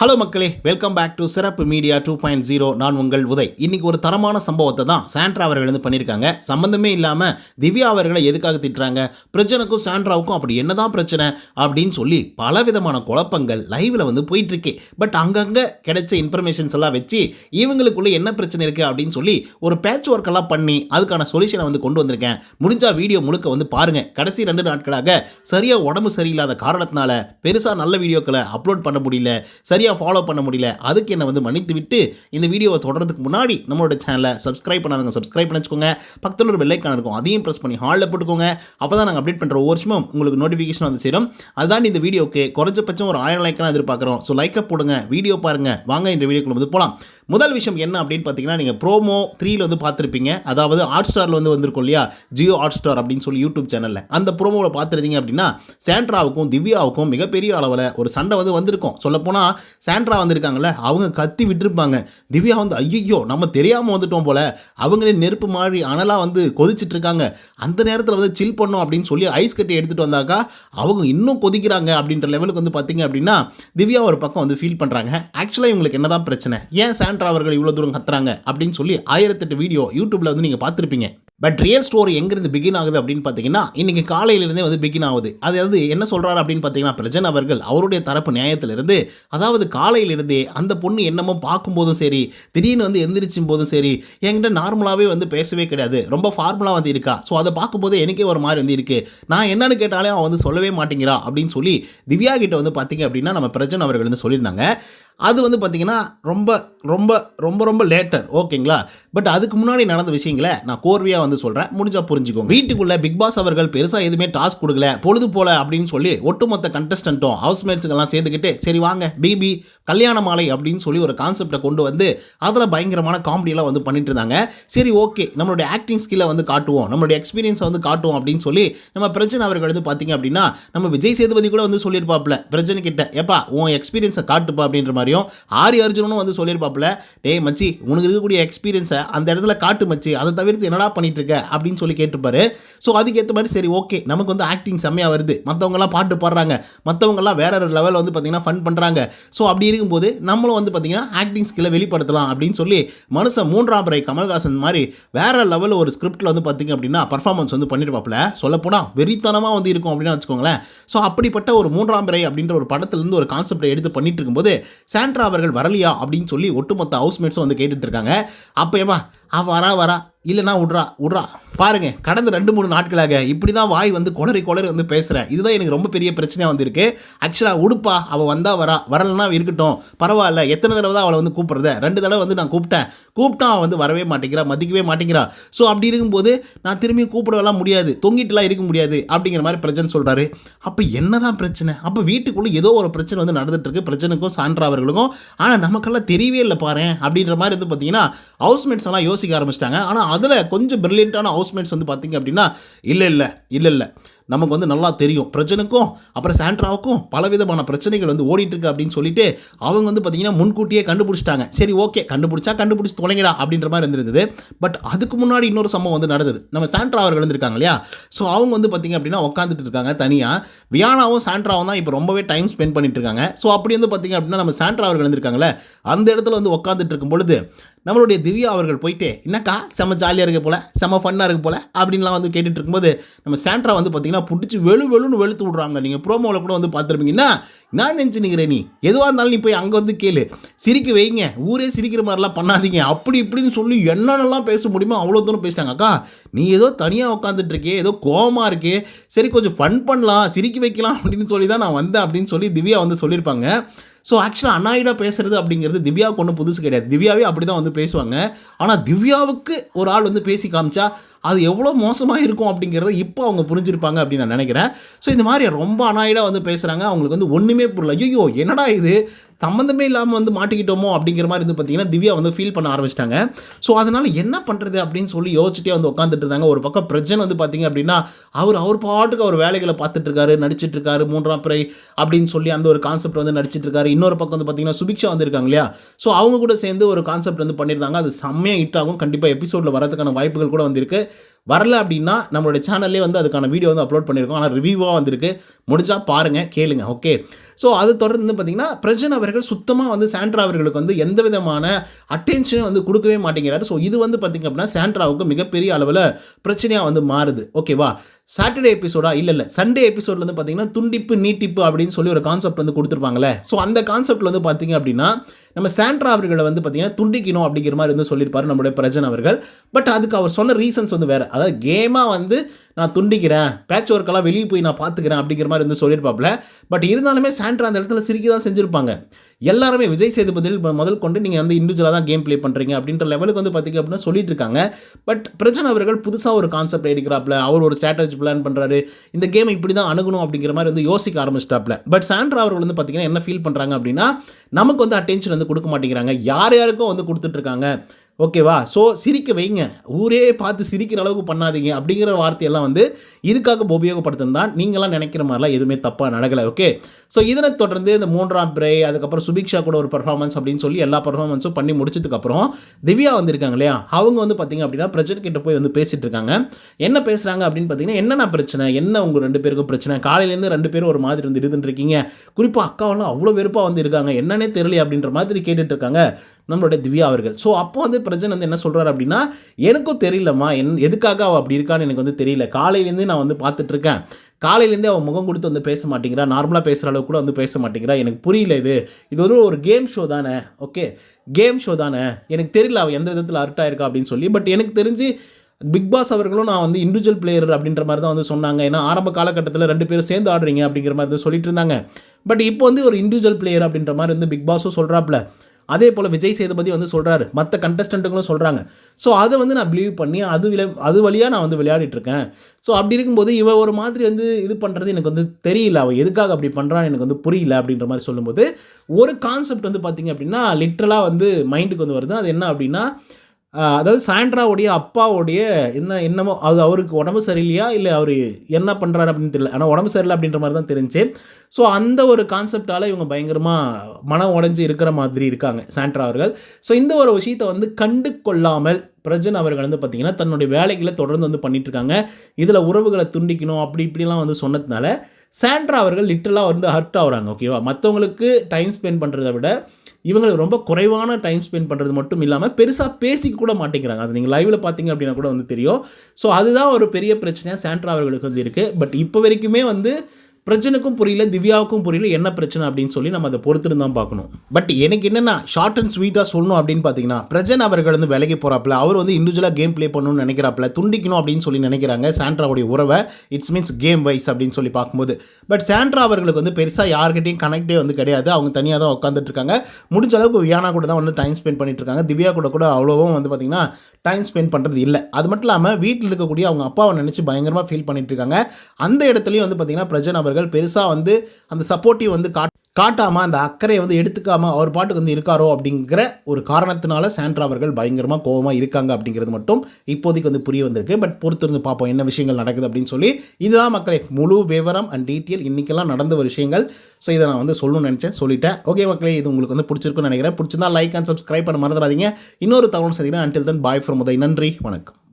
Hello மக்களே. Welcome back to Sirappu media two point zero நான் உங்கள் உதய். இன்னைக்கு ஒரு தரமான சம்பவத்தை தான் சாண்ட்ரா அவர்கள் வந்து பண்ணியிருக்காங்க சம்மந்தமே இல்லாமல் திவ்யா அவர்களை எதுக்காக திட்டுறாங்க? பிரச்சனைக்கும் சாண்ட்ராவுக்கும் அப்படி என்னதான் பிரச்சனை? அப்படின்னு சொல்லி பலவிதமான குழப்பங்கள் லைவில் வந்து போயிட்டுருக்கே. பட் அங்கங்கே கிடைச்ச இன்ஃபர்மேஷன்ஸ் எல்லாம் வச்சு இவங்களுக்குள்ளே என்ன பிரச்சனை இருக்குது அப்படின்னு சொல்லி ஒரு பேட்ச் ஒர்க் எல்லாம் பண்ணி அதுக்கான சொல்யூஷனை வந்து கொண்டு வந்திருக்கேன். முடிஞ்சால் வீடியோ முழுக்க வந்து பாருங்கள் கடைசி ரெண்டு நாட்களாக சரியாக உடம்பு சரியில்லாத காரணத்தினால பெருசாக நல்ல வீடியோக்களை அப்லோட் பண்ண முடியல. சரியாக ஃபாலோ பண்ண முடியல. அதுக்கு என்னை வந்து மன்னித்து விட்டு இந்த வீடியோவை தொடர்றதுக்கு முன்னாடி நம்மளோட சேனலை சப்ஸ்கிரைப் பண்ணாதவங்க சப்ஸ்கிரைப் பண்ணி வச்சுக்கோங்க. பக்கத்தில் ஒரு வெள்ளைக்கான இருக்கும் அதையும் ப்ரெஸ் பண்ணி ஹாலில் போட்டுக்கோங்க. அப்போ தான் நாங்கள் அப்டேட் பண்ணுற ஒரு வருஷமும் உங்களுக்கு நோட்டிஃபிகேஷன் வந்து சேரும். அதுதான் இந்த வீடியோக்கு குறைஞ்சபட்சம் ஒரு ஆயிரம் லைக்கான எதிர்பார்க்குறோம். ஸோ லைக்கை போடுங்க வீடியோ பாருங்கள் வாங்க இந்த வீடியோக்குள்ள வந்து போகலாம் முதல் விஷயம் என்ன அப்படின்னு பார்த்தீங்கன்னா நீங்கள் ப்ரோமோ த்ரீயில் வந்து பார்த்துருப்பீங்க. அதாவது ஹாட் ஸ்டாரில் வந்து வந்திருக்கும் இல்லையா? ஜியோ ஹாட் ஸ்டார் அப்படின்னு சொல்லி யூடியூப் சேனலில் அந்த ப்ரோமோவில் பார்த்துருந்தீங்க அப்படின்னா சாண்ட்ராவுக்கும் திவ்யாவுக்கும் மிகப்பெரிய அளவில் ஒரு சண்டை வந்து வந்திருக்கும். சொல்லப்போனால் சாண்ட்ரா வந்திருக்காங்கல்ல அவங்க கத்தி விட்டுருப்பாங்க. திவ்யா வந்து ஐயோ நம்ம தெரியாமல் வந்துட்டோம் போல். அவங்களே நெருப்பு மாதிரி அனலாக வந்து கொதிச்சிட்டு இருக்காங்க. அந்த நேரத்தில் வந்து சில் பண்ணோம் அப்படின்னு சொல்லி ஐஸ் கட்டி எடுத்துகிட்டு வந்தாக்கா அவங்க இன்னும் கொதிக்கிறாங்க அப்படின்ற லெவலுக்கு வந்து பார்த்தீங்க அப்படின்னா திவ்யா ஒரு பக்கம் வந்து ஃபீல் பண்ணுறாங்க ஆக்சுவலாக இவங்களுக்கு என்ன தான் பிரச்சனை? ஏன் சாண்ட்ரா அவர்கள் இவ்வளோ தூரம் கத்துறாங்க அப்படின்னு சொல்லி ஆயிரத்தெட்டு வீடியோ யூடியூப்பில் வந்து நீங்கள் பார்த்துருப்பீங்க. பட் ரியல் ஸ்டோரி எங்கேருந்து பிகின் ஆகுது அப்படின்னு பார்த்தீங்கன்னா இன்றைக்கி காலையிலேருந்தே வந்து பிகின் ஆகுது. அதாவது என்ன சொல்கிறாரு அப்படின்னு பார்த்தீங்கன்னா பிரஜன் அவர்கள் அவருடைய தரப்பு நியாயத்திலிருந்து அதாவது காலையிலிருந்தே அந்த பொண்ணு என்னமோ பார்க்கும்போதும் சரி திடீர்னு வந்து எந்திரிச்சும் போதும் சரி என்கிட்ட நார்மலாகவே வந்து பேசவே கிடையாது. ரொம்ப ஃபார்முலாக வந்து இருக்கா. ஸோ அதை பார்க்கும்போது எனக்கே ஒரு மாதிரி வந்து இருக்குது நான் என்னன்னு கேட்டாலே அவன் வந்து சொல்லவே மாட்டேங்கிறா அப்படின்னு சொல்லி திவ்யா கிட்ட வந்து பார்த்தீங்க அப்படின்னா நம்ம பிரஜன் அவர்கள் வந்து சொல்லியிருந்தாங்க. அது வந்து பார்த்திங்கன்னா ரொம்ப ரொம்ப ரொம்ப ரொம்ப லேட்டர் ஓகேங்களா? பட் அதுக்கு முன்னாடி நடந்த விஷயங்களை நான் கோர்வையாக வந்து சொல்கிறேன் முடிஞ்சால் புரிஞ்சுக்கோங்க. வீட்டுக்குள்ளே பிக் பாஸ் அவர்கள் பெருசாக எதுவுமே டாஸ்க் கொடுக்கல பொழுது போல அப்படின்னு சொல்லி ஒட்டுமொத்த கண்டஸ்டண்ட்டும் ஹவுஸ்மேட்ஸுக்கெல்லாம் சேர்ந்துக்கிட்டு சரி வாங்க பிபி கல்யாண மாலை அப்படின்னு சொல்லி ஒரு கான்செப்டை கொண்டு வந்து அதில் பயங்கரமான காமெடியெல்லாம் வந்து பண்ணிட்டு இருந்தாங்க. சரி ஓகே நம்மளுடைய ஆக்டிங் ஸ்கில்லை வந்து காட்டுவோம். நம்மளுடைய எக்ஸ்பீரியன்ஸை வந்து காட்டுவோம் அப்படின்னு சொல்லி நம்ம பிரச்சனை அவர்கள் வந்து பார்த்தீங்க அப்படின்னா நம்ம விஜய் சேதுபதி கூட வந்து சொல்லியிருப்பாப்ல பிரச்சனை கிட்ட ஏப்பா உன் எக்ஸ்பீரியன்ஸை காட்டுப்பா அப்படின்ற மாதிரி. மாதிரியும் ஆரி அர்ஜுனனும் வந்து சொல்லியிருப்பாப்புல டேய் மச்சி உனக்கு இருக்கக்கூடிய எக்ஸ்பீரியன்ஸை அந்த இடத்துல காட்டு மச்சி அதை தவிர்த்து என்னடா பண்ணிட்டு இருக்க அப்படின்னு சொல்லி கேட்டுப்பாரு ஸோ அதுக்கேற்ற மாதிரி சரி ஓகே நமக்கு வந்து ஆக்டிங் செம்மையாக வருது. மற்றவங்கலாம் பாட்டு பாடுறாங்க. மற்றவங்கலாம் வேற ஒரு லெவலில் வந்து பார்த்தீங்கன்னா ஃபன் பண்ணுறாங்க ஸோ அப்படி இருக்கும்போது நம்மளும் வந்து பார்த்தீங்கன்னா ஆக்டிங் ஸ்கில்லை வெளிப்படுத்தலாம் அப்படின்னு சொல்லி மனுஷன் மூன்றாம் பிறை கமல்ஹாசன் மாதிரி வேற லெவலில் ஒரு ஸ்கிரிப்டில் வந்து பார்த்தீங்க அப்படின்னா பர்ஃபார்மன்ஸ் வந்து பண்ணியிருப்பாப்ல சொல்லப்போனால் வெறித்தனமாக வந்து இருக்கும் அப்படின்னு வச்சுக்கோங்களேன். ஸோ அப்படிப்பட்ட ஒரு மூன்றாம் பிறை அப்படின்ற ஒரு படத்துலேருந்து ஒரு கான்செப்டை எடுத்து பண்ணிட்டு இருக்கும்போது சாண்ட்ரா அவர்கள் வரலையா அப்படின்னு சொல்லி ஒட்டுமொத்த ஹவுஸ்மேட்ஸும் வந்து கேட்டுட்டு இருக்காங்க. அப்போ ஏமா அவன் வரா வரா. இல்லைனா விட்றா விட்றா பாருங்க கடந்த ரெண்டு மூணு நாட்களாக இப்படி தான் வாய் வந்து குளறி குளறி வந்து பேசுகிறேன் இதுதான் எனக்கு ரொம்ப பெரிய பிரச்சனையாக வந்திருக்கு. ஆக்சுவலாக உடுப்பா அவள் வந்தா வரா. வரலன்னா இருக்கட்டும். பரவாயில்ல எத்தனை தடவை தான் அவளை வந்து கூப்பிட்றத? ரெண்டு தடவை வந்து நான் கூப்பிட்டேன். கூப்பிட்டா அவன் வந்து வரவே மாட்டேங்கிறா மதிக்கவே மாட்டேங்கிறா. ஸோ அப்படி இருக்கும்போது நான் திரும்பி கூப்பிடலாம் முடியாது. தொங்கிட்டுலாம் இருக்க முடியாது அப்படிங்கிற மாதிரி பிரச்சனை சொல்கிறாரு அப்போ என்ன தான் பிரச்சனை? அப்போ வீட்டுக்குள்ளே ஏதோ ஒரு பிரச்சனை வந்து நடந்துட்டுருக்கு. பிரச்சனைக்கும் சான்றா அவர்களுக்கும் ஆனால் நமக்கெல்லாம் தெரியவே இல்லை பாரு அப்படின்ற மாதிரி வந்து பார்த்தீங்கன்னா ஹவுஸ்மேட்ஸ் எல்லாம் யோசிக்க ஆரம்பிச்சிட்டாங்க. ஆனால் அதில் கொஞ்சம் பிரில்லியண்ட்டான ஹவுஸ்மேட்ஸ் வந்து பார்த்தீங்க அப்படின்னா இல்லை இல்லை இல்லை இல்லை. நமக்கு வந்து நல்லா தெரியும். பிரச்சனைக்கும் அப்புறம் சாண்ட்ராவுக்கும் பலவிதமான பிரச்சனைகள் வந்து ஓடிட்டுருக்கு அப்படின்னு சொல்லிட்டு அவங்க வந்து பார்த்தீங்கன்னா முன்கூட்டியே கண்டுபிடிச்சிட்டாங்க. சரி ஓகே கண்டுபிடிச்சா கண்டுபிடிச்சி தொலைங்கடா அப்படின்ற மாதிரி இருந்திருந்தது. பட் அதுக்கு முன்னாடி இன்னொரு சம்பவம் வந்து நடந்தது. நம்ம சாண்ட்ரா அவர்கள் இருந்திருக்காங்க இல்லையா? ஸோ அவங்க வந்து பார்த்தீங்க அப்படின்னா உட்காந்துட்டு இருக்காங்க தனியாக வியானாவும் சாண்ட்ராவும் தான் இப்போ ரொம்பவே டைம் ஸ்பெண்ட் பண்ணிட்டு இருக்காங்க. ஸோ அப்படி வந்து பார்த்தீங்க அப்படின்னா நம்ம சாண்ட்ரா அவர்கள் இருந்திருக்காங்களே அந்த இடத்துல வந்து உட்காந்துட்டு இருக்கும் பொழுது நம்மளுடைய திவ்யா அவர்கள் போயிட்டு என்னக்கா செம்ம ஜாலியாக இருக்க போல செம்ம ஃபன்னாக இருக்க போல அப்படின்லாம் வந்து கேட்டுட்டு இருக்கும்போது நம்ம சாண்ட்ரா வந்து பார்த்தீங்கன்னா பிடிச்சி வெளு வெளுன்னு வெளுத்து விட்றாங்க. நீங்கள் ப்ரோமோவில் கூட வந்து பார்த்துருப்பீங்கன்னா நான் நினச்சி நிற்கிற நீ? எதுவாக இருந்தாலும் நீ போய் அங்கே வந்து கேளு. சிரிக்க வைங்க. ஊரே சிரிக்கிற மாதிரிலாம் பண்ணாதீங்க. அப்படி இப்படின்னு சொல்லி என்னென்னலாம் பேச முடியுமோ அவ்வளோ தூரம் பேசிட்டாங்க. அக்கா நீ ஏதோ தனியாக உட்காந்துட்டு இருக்கே ஏதோ கோவமாக இருக்கே. சரி கொஞ்சம் ஃபன் பண்ணலாம் சிரிக்க வைக்கலாம் அப்படின்னு சொல்லி தான் நான் வந்தேன் அப்படின்னு சொல்லி திவ்யா வந்து சொல்லியிருப்பாங்க. ஸோ ஆக்சுவலாக அனாயிடாக பேசுறது அப்படிங்கிறது திவ்யாவுக்கு ஒன்றும் புதுசு கிடையாது. திவ்யாவே அப்படி தான் வந்து பேசுவாங்க. ஆனால் திவ்யாவுக்கு ஒரு ஆள் வந்து பேசி காமிச்சா அது எவ்வளோ மோசமாக இருக்கும் அப்படிங்கிறத இப்போ அவங்க புரிஞ்சிருப்பாங்க அப்படின்னு நான் நினைக்கிறேன். ஸோ இந்த மாதிரி ரொம்ப அனாயிடாக வந்து பேசுகிறாங்க அவங்களுக்கு வந்து ஒன்றுமே புரியல. ஐயோ என்னடா இது? சம்மந்தமே இல்லாமல் வந்து மாட்டிக்கிட்டோமோ அப்படிங்கிற மாதிரி வந்து பார்த்தீங்கன்னா திவ்யா வந்து ஃபீல் பண்ண ஆரம்பிச்சிட்டாங்க. ஸோ அதனால் என்ன பண்ணுறது அப்படின்னு சொல்லி யோசிச்சுட்டே வந்து உட்காந்துட்டு இருந்தாங்க. ஒரு பக்கம் பிரஜன் வந்து பார்த்தீங்க அப்படின்னா அவர் அவர் பாட்டுக்கு அவர் வேலைகளை பார்த்துட்டு இருக்காரு நடிச்சிட்டு இருக்காரு மூன்றாம் பிறை அப்படின்னு சொல்லி அந்த ஒரு கான்செப்ட் வந்து நடிச்சிட்டு இருக்காரு இன்னொரு பக்கம் வந்து பார்த்தீங்கன்னா சுபிக்ஷா வந்திருக்காங்க இல்லையா? ஸோ அவங்க கூட சேர்ந்து ஒரு கான்செப்ட் வந்து பண்ணியிருந்தாங்க. அது செம்மையாக ஹிட் ஆகும். கண்டிப்பாக எபிசோடில் வரதுக்கான வாய்ப்புகள் கூட வந்திருக்கு. வரல அப்படின்னா நம்மளுடைய சேனல்லே வந்து அதுக்கான வீடியோ வந்து அப்லோட் பண்ணியிருக்கோம். ஆனால் ரிவ்யூவாக வந்திருக்கு. முடிஞ்சா பாருங்கள் கேளுங்க ஓகே ஸோ அது தொடர்ந்து பார்த்தீங்கன்னா பிரஜன் அவர்கள் சுத்தமாக வந்து சாண்ட்ரா அவர்களுக்கு வந்து எந்த விதமான அட்டென்ஷனும் வந்து கொடுக்கவே மாட்டேங்கிறாரு. ஸோ இது வந்து பார்த்திங்க அப்படின்னா சாண்ட்ராவுக்கு மிகப்பெரிய அளவில் பிரச்சனையாக வந்து மாறுது ஓகேவா சாட்டர்டே எபிசோடா இல்லை இல்லை. சண்டே எபிசோட்ல வந்து பார்த்தீங்கன்னா துண்டிப்பு நீட்டிப்பு அப்படின்னு சொல்லி ஒரு கான்செப்ட் வந்து கொடுத்துருப்பாங்களே ஸோ அந்த கான்செப்ட்ல வந்து பார்த்தீங்க அப்படின்னா நம்ம சாண்ட்ரா அவர்களை வந்து பார்த்தீங்கன்னா துண்டிக்கணும் அப்படிங்கிற மாதிரி வந்து சொல்லியிருப்பாரு நம்மளுடைய பிரஜன் அவர்கள். பட் அதுக்கு அவர் சொன்ன ரீசன்ஸ் வந்து வேறு. அதாவது கேமாக வந்து நான் துண்டிக்கிறேன் பேட்ச் ஒர்க்கெல்லாம் வெளியே போய் நான் பார்த்துக்கிறேன் அப்படிங்கிற மாதிரி வந்து சொல்லியிருப்பாப்ல பட் இருந்தாலுமே சாண்ட்ரா அந்த இடத்துல சிரிக்க தான் செஞ்சுருப்பாங்க. எல்லாருமே விஜய் சேதுபதியில் முதல் கொண்டு நீங்கள் வந்து இண்டிவிஜுவலாக தான் கேம் ப்ளே பண்ணுறீங்க அப்படின்ற லெவலுக்கு வந்து பார்த்திங்க அப்படின்னா சொல்லிட்டு இருக்காங்க. பட் பிரச்சனை அவர்கள் புதுசாக ஒரு கான்செப்ட் எடுக்கிறாப்ல அவர் ஒரு ஸ்ட்ராட்டஜி பிளான் பண்ணுறாரு இந்த கேம் இப்படி தான் அணுகணும் அப்படிங்கிற மாதிரி வந்து யோசிக்க ஆரம்பிச்சிட்டாப்ல பட் சாண்ட்ரா அவர்கள் வந்து பார்த்திங்கன்னா என்ன ஃபீல் பண்ணுறாங்க அப்படின்னா நமக்கு வந்து அட்டென்ஷன் வந்து கொடுக்க மாட்டேங்கிறாங்க. யார் யாருக்கும் வந்து கொடுத்துட்ருக்காங்க ஓகேவா? ஸோ சிரிக்க வைங்க. ஊரே பார்த்து சிரிக்கிற அளவுக்கு பண்ணாதீங்க அப்படிங்கிற வார்த்தையெல்லாம் வந்து இதுக்காக உபயோகப்படுத்துன்னு தான் நீங்களாம் நினைக்கிற மாதிரிலாம் எதுவுமே தப்பாக நடக்கலை ஓகே? ஸோ இதனை தொடர்ந்து இந்த மூன்றாம் பிரே அதுக்கப்புறம் சுபிக்ஷா கூட ஒரு பர்ஃபார்மன்ஸ் அப்படின்னு சொல்லி எல்லா பர்ஃபார்மன்ஸும் பண்ணி முடிச்சதுக்கப்புறம் திவ்யா வந்திருக்காங்க இல்லையா? அவங்க வந்து பார்த்திங்க அப்படின்னா பிரஜன் கிட்ட போய் வந்து பேசிகிட்டு இருக்காங்க. என்ன பேசுகிறாங்க அப்படின்னு பார்த்தீங்கன்னா என்னென்ன பிரச்சனை? என்ன உங்கள் ரெண்டு பேருக்கும் பிரச்சனை? காலையிலேருந்து ரெண்டு பேரும் ஒரு மாதிரி வந்து இருந்துட்டு இருக்கீங்க. குறிப்பாக அக்காவெல்லாம் அவ்வளோ வெறுப்பாக வந்து இருக்காங்க. என்னன்னே தெரியல அப்படின்ற மாதிரி கேட்டுட்டு இருக்காங்க. நம்மளுடைய திவ்யா அவர்கள். ஸோ அப்போ வந்து பிரஜன் வந்து என்ன சொல்கிறார் அப்படின்னா எனக்கும் தெரியலம்மா. என் எதுக்காக அவள் அப்படி இருக்கான்னு எனக்கு வந்து தெரியல. காலையிலேருந்து நான் வந்து பார்த்துட்ருக்கேன். காலையிலேருந்தே அவன் முகம் கொடுத்து வந்து பேச மாட்டேங்கிறா. நார்மலாக பேசுகிற அளவுக்கு கூட வந்து பேச மாட்டேங்கிறா. எனக்கு புரியல இது. இது ஒரு ஒரு கேம் ஷோ தானே. ஓகே கேம் ஷோ தானே. எனக்கு தெரியல அவள் எந்த விதத்தில் அர்ட் ஆயிருக்கா அப்படின்னு சொல்லி. பட் எனக்கு தெரிஞ்சு பிக் பாஸ் அவர்களும் நான் வந்து இண்டிவிஜுவல் பிளேயர் அப்படின்ற மாதிரி தான் வந்து சொன்னாங்க. ஏன்னா ஆரம்ப காலகட்டத்தில் ரெண்டு பேரும் சேர்ந்து ஆடுறீங்க அப்படிங்கிற மாதிரி வந்து சொல்லிட்டு இருந்தாங்க. பட் இப்போ வந்து ஒரு இண்டிவிஜுவல் பிளேயர் அப்படின்ற மாதிரி வந்து பிக் பாஸும் சொல்கிறாப்புல அதே போல் விஜய் சேதுபதி வந்து சொல்கிறாரு மற்ற கண்டஸ்டண்ட்டுங்களும் சொல்கிறாங்க ஸோ அதை வந்து நான் பிலீவ் பண்ணி அது விளை அது வழியாக நான் வந்து விளையாடிட்டுருக்கேன் ஸோ அப்படி இருக்கும்போது இவ ஒரு மாதிரி வந்து இது பண்ணுறது எனக்கு வந்து தெரியல. அவள் எதுக்காக அப்படி பண்ணுறான்னு எனக்கு வந்து புரியல அப்படின்ற மாதிரி சொல்லும்போது ஒரு கான்செப்ட் வந்து பார்த்திங்க அப்படின்னா லிட்ரலாக வந்து மைண்டுக்கு வந்து வருது. அது என்ன அப்படின்னா அதாவது சாண்ட்ராவுடைய அப்பாவுடைய என்ன என்னமோ அது அவருக்கு உடம்பு சரியில்லையா? இல்லை அவர் என்ன பண்ணுறாரு அப்படின்னு தெரியல. ஆனால் உடம்பு சரியில்லை அப்படின்ற மாதிரி தான் தெரிஞ்சு. ஸோ அந்த ஒரு கான்செப்டால் இவங்க பயங்கரமாக மனம் உடஞ்சி இருக்கிற மாதிரி இருக்காங்க சாண்ட்ரா அவர்கள். ஸோ இந்த ஒரு விஷயத்தை வந்து கண்டு கொள்ளாமல் பிரஜன் அவர்கள் வந்து பார்த்திங்கன்னா தன்னுடைய வேலைகளை தொடர்ந்து வந்து பண்ணிகிட்ருக்காங்க இதில் உறவுகளை துண்டிக்கணும் அப்படி இப்படிலாம் வந்து சொன்னதுனால சாண்ட்ரா அவர்கள் லிட்டலாக வந்து ஹர்ட் ஆகுறாங்க ஓகேவா மற்றவங்களுக்கு டைம் ஸ்பெண்ட் பண்ணுறதை விட இவங்களுக்கு ரொம்ப குறைவான டைம் ஸ்பெண்ட் பண்ணுறது மட்டும் இல்லாமல் பெருசாக பேசிக்க கூட மாட்டேங்கிறாங்க. அது நீங்கள் லைவில் பார்த்தீங்க அப்படின்னா கூட வந்து தெரியும். ஸோ அதுதான் ஒரு பெரிய பிரச்சனையாக சாண்ட்ரா அவர்களுக்கு வந்து இருக்குது பட் இப்போ வரைக்குமே வந்து பிரச்சனைக்கும் புரியல திவ்யாவுக்கும் புரியல என்ன பிரச்சனை அப்படின்னு சொல்லி நம்ம அதை பொறுத்திருந்து தான் பார்க்கணும். பட் எனக்கு என்னென்னா ஷார்ட் அண்ட் ஸ்வீட்டாக சொல்லணும் அப்படின்னு பார்த்தீங்கன்னா பிரஜன் அவர்கள் வந்து விலகி போகிறாப்புல அவர் வந்து இண்டிவிஜுவலாக கேம் ப்ளே பண்ணணும்னு நினைக்கிறாப்புல துண்டிக்கணும் அப்படின்னு சொல்லி நினைக்கிறாங்க சாண்ட்ராவுடைய உறவை. இட்ஸ் மீன்ஸ் கேம் வைஸ் அப்படின்னு சொல்லி பார்க்கும்போது. பட் சாண்ட்ரா அவர்களுக்கு வந்து பெருசாக யார்கிட்டையும் கனெக்டே வந்து கிடையாது. அவங்க தனியாக தான் உட்காந்துட்டு இருக்காங்க. முடிஞ்ச அளவுக்கு வியானா கூட தான் வந்து டைம் ஸ்பெண்ட் பண்ணிட்டு இருக்காங்க. திவ்யா கூட கூட அவ்வளோவும் வந்து பார்த்திங்கன்னா டைம் ஸ்பெண்ட் பண்ணுறது இல்லை. அது மட்டும் இல்லாமல் வீட்டில் இருக்கக்கூடிய அவங்க அப்பாவை நினச்சி பயங்கரமாக ஃபீல் பண்ணிட்டு இருக்காங்க. அந்த இடத்துலையும் வந்து பார்த்திங்கன்னா பிரஜன் அவர்கள் பெருசாக வந்து அந்த சப்போர்ட்டிவ் வந்து காட் காட்டாமல் அந்த அக்கறையை வந்து எடுத்துக்காமல் அவர் பாட்டுக்கு வந்து இருக்காரோ அப்படிங்கிற ஒரு காரணத்தினால சாண்ட்ரா அவர்கள் பயங்கரமாக கோபமாக இருக்காங்க அப்படிங்கிறது மட்டும் இப்போதைக்கு வந்து புரிய வந்திருக்கு. பட் பொறுத்திருந்து பார்ப்போம் என்ன விஷயங்கள் நடக்குது அப்படின்னு சொல்லி. இதுதான் மக்களை முழு விவரம் அண்ட் டீட்டெயில் இன்றைக்கெல்லாம் நடந்த ஒரு விஷயங்கள். ஸோ இதை நான் வந்து சொல்லணும்னு நினச்சேன். சொல்லிட்டேன். ஓகே மக்களே இது உங்களுக்கு வந்து பிடிச்சிருக்குன்னு நினைக்கிறேன். பிடிச்சிருந்தா லைக் அண்ட் சப்ஸ்கிரைப் பண்ண மறந்துடாதீங்க. இன்னொரு தகவல் சந்திக்கிறேன். Until then bye from Uday நன்றி. வணக்கம்.